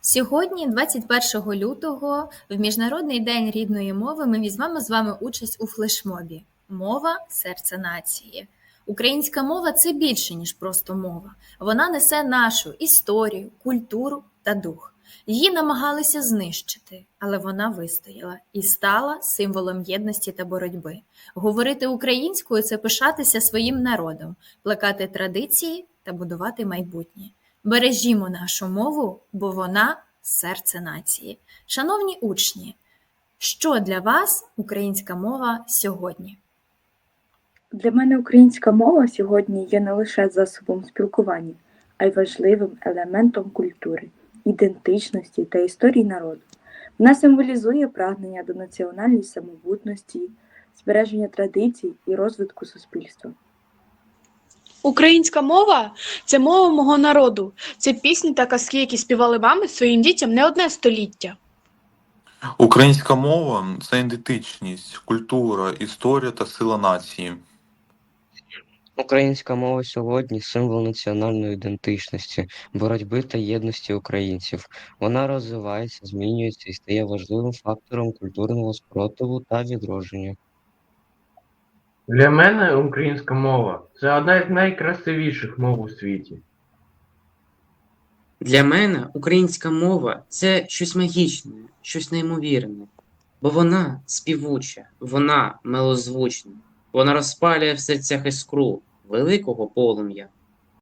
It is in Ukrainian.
Сьогодні, 21 лютого, в Міжнародний день рідної мови, ми візьмемо з вами участь у флешмобі Мова серце нації. Українська мова це більше, ніж просто мова. Вона несе нашу історію, культуру та дух. Її намагалися знищити, але вона вистояла і стала символом єдності та боротьби. Говорити українською це пишатися своїм народом, плекати традиції та будувати майбутнє. Бережімо нашу мову, бо вона серце нації. Шановні учні, що для вас українська мова сьогодні? Для мене українська мова сьогодні є не лише засобом спілкування, а й важливим елементом культури, ідентичності та історії народу. Вона символізує прагнення до національної самобутності, збереження традицій і розвитку суспільства. Українська мова це мова мого народу. Це пісні та казки, які співали мами своїм дітям не одне століття. Українська мова це ідентичність, культура, історія та сила нації. Українська мова сьогодні символ національної ідентичності, боротьби та єдності українців. Вона розвивається, змінюється і стає важливим фактором культурного спротиву та відродження. Для мене українська мова це одна з найкрасивіших мов у світі. Для мене українська мова це щось магічне, щось неймовірне, бо вона співуча, вона милозвучна, вона розпалює в серцях іскру великого полум'я.